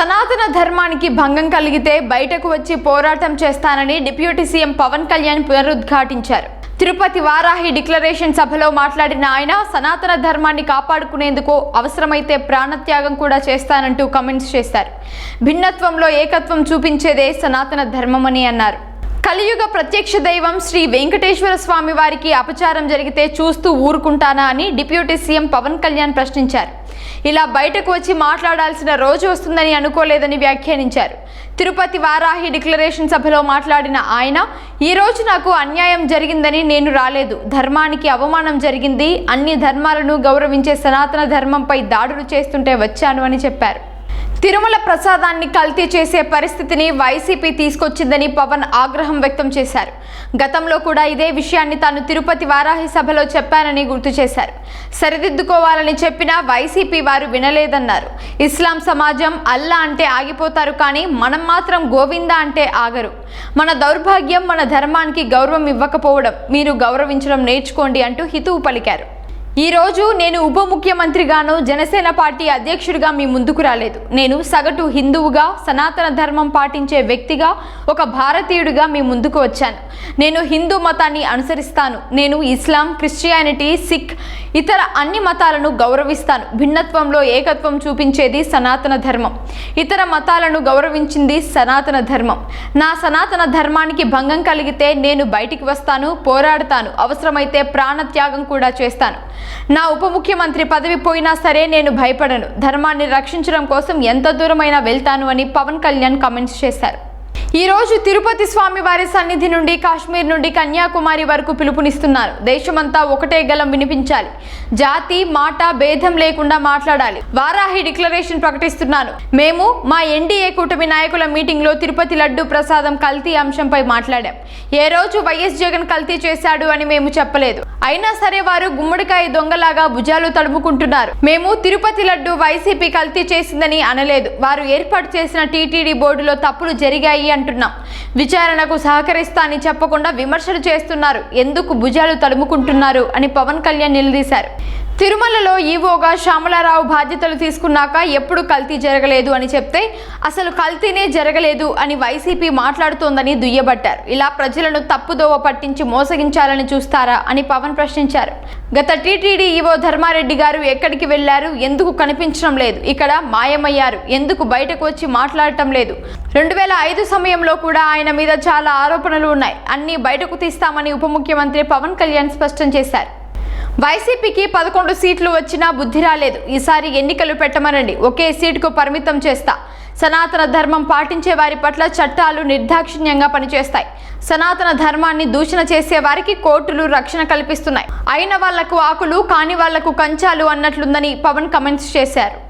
సనాతన ధర్మానికి భంగం కలిగితే బయటకు వచ్చి పోరాటం చేస్తానని డిప్యూటీ సీఎం పవన్ కళ్యాణ్ పునరుద్ఘాటించారు. తిరుపతి వారాహి డిక్లరేషన్ సభలో మాట్లాడిన ఆయన సనాతన ధర్మాన్ని కాపాడుకునేందుకు అవసరమైతే ప్రాణత్యాగం కూడా చేస్తానంటూ కమెంట్స్ చేశారు. భిన్నత్వంలో ఏకత్వం చూపించేదే సనాతన ధర్మమని అన్నారు. కలియుగ ప్రత్యక్ష దైవం శ్రీ వెంకటేశ్వర స్వామి వారికి అపచారం జరిగితే చూస్తూ ఊరుకుంటానా అని డిప్యూటీ సీఎం పవన్ కళ్యాణ్ ప్రశ్నించారు. ఇలా బయటకు వచ్చి మాట్లాడాల్సిన రోజు వస్తుందని అనుకోలేదని వ్యాఖ్యానించారు. తిరుపతి వారాహి డిక్లరేషన్ సభలో మాట్లాడిన ఆయన ఈ రోజు నాకు అన్యాయం జరిగిందని నేను రాలేదు. ధర్మానికి అవమానం జరిగింది. అన్ని ధర్మాలను గౌరవించే సనాతన ధర్మంపై దాడులు చేస్తుంటే వచ్చాను అని చెప్పారు. తిరుమల ప్రసాదాన్ని కల్తీ చేసే పరిస్థితిని వైసీపీ తీసుకొచ్చిందని పవన్ ఆగ్రహం వ్యక్తం చేశారు. గతంలో కూడా ఇదే విషయాన్ని తాను తిరుపతి వారాహి సభలో చెప్పానని గుర్తు చేశారు. సరిదిద్దుకోవాలని చెప్పినా వైసీపీ వారు వినలేదన్నారు. ఇస్లాం సమాజం అల్లా అంటే ఆగిపోతారు కానీ మనం మాత్రం గోవింద అంటే ఆగరు. మన దౌర్భాగ్యం మన ధర్మానికి గౌరవం ఇవ్వకపోవడం మీరు గౌరవించడం నేర్చుకోండి అంటూ హితువు పలికారు. ఈ రోజు నేను ఉప ముఖ్యమంత్రిగాను జనసేన పార్టీ అధ్యక్షుడిగా మీ ముందుకు రాలేదు. నేను సగటు హిందువుగా సనాతన ధర్మం పాటించే వ్యక్తిగా ఒక భారతీయుడిగా మీ ముందుకు వచ్చాను. నేను హిందూ మతాన్ని అనుసరిస్తాను. నేను ఇస్లాం క్రిస్టియానిటీ సిక్ ఇతర అన్ని మతాలను గౌరవిస్తాను. భిన్నత్వంలో ఏకత్వం చూపించేది సనాతన ధర్మం. ఇతర మతాలను గౌరవించింది సనాతన ధర్మం. నా సనాతన ధర్మానికి భంగం కలిగితే నేను బయటికి వస్తాను పోరాడతాను. అవసరమైతే ప్రాణత్యాగం కూడా చేస్తాను. నా ఉప ముఖ్యమంత్రి పదవి పోయినా సరే నేను భయపడను. ధర్మాన్ని రక్షించడం కోసం ఎంత దూరమైనా వెళ్తాను అని పవన్ కళ్యాణ్ కామెంట్స్ చేశారు. ఈ రోజు తిరుపతి స్వామి వారి సన్నిధి నుండి కాశ్మీర్ నుండి కన్యాకుమారి వరకు పిలుపునిస్తున్నారు. దేశమంతా ఒకటే గలం వినిపించాలి. జాతి మాట భేదం లేకుండా మాట్లాడాలి. వారాహి డిక్లరేషన్ ప్రకటిస్తున్నాను. మేము మా ఎన్డీఏ కూటమి నాయకుల మీటింగ్లో తిరుపతి లడ్డు ప్రసాదం కల్తీ అంశంపై మాట్లాడాం. ఏ రోజు వైఎస్ జగన్ కల్తీ చేశాడు అని మేము చెప్పలేదు. అయినా సరే వారు గుమ్మడికాయ దొంగలాగా భుజాలు తడుముకుంటున్నారు. మేము తిరుపతి లడ్డు వైసీపీ కల్తీ చేసిందని అనలేదు. వారు ఏర్పాటు చేసిన టీటీడీ బోర్డులో తప్పులు జరిగాయి అంటున్నాం. విచారణకు సహకరిస్తా అని చెప్పకుండా విమర్శలు చేస్తున్నారు. ఎందుకు భుజాలు తడుముకుంటున్నారు అని పవన్ కళ్యాణ్ నిలదీశారు. తిరుమలలో ఈవోగా శ్యామలారావు బాధ్యతలు తీసుకున్నాక ఎప్పుడు కల్తీ జరగలేదు అని చెప్తే అసలు కల్తీనే జరగలేదు అని వైసీపీ మాట్లాడుతోందని దుయ్యబట్టారు. ఇలా ప్రజలను తప్పుదోవ పట్టించి మోసగించాలని చూస్తారా అని పవన్ ప్రశ్నించారు. గత టీటీడీ ఈవో ధర్మారెడ్డి గారు ఎక్కడికి వెళ్ళారు? ఎందుకు కనిపించడం లేదు? ఇక్కడ మాయమయ్యారు. ఎందుకు బయటకు వచ్చి మాట్లాడటం లేదు? రెండు వేల ఐదు సమయంలో కూడా ఆయన మీద చాలా ఆరోపణలు ఉన్నాయి. అన్ని బయటకు తీస్తామని ఉప ముఖ్యమంత్రి పవన్ కళ్యాణ్ స్పష్టం చేశారు. వైసీపీకి పదకొండు సీట్లు వచ్చినా బుద్ధి రాలేదు. ఈసారి ఎన్నికలు పెట్టమనండి. ఒకే సీటుకు పరిమితం చేస్తా. సనాతన ధర్మం పాటించే వారి పట్ల చట్టాలు నిర్దాక్షిణ్యంగా పనిచేస్తాయి. సనాతన ధర్మాన్ని దూషణ చేసే వారికి కోర్టులు రక్షణ కల్పిస్తున్నాయి. అయిన వాళ్ళకు ఆకులు కాని వాళ్ళకు కంచాలు అన్నట్లుందని పవన్ కమెంట్స్ చేశారు.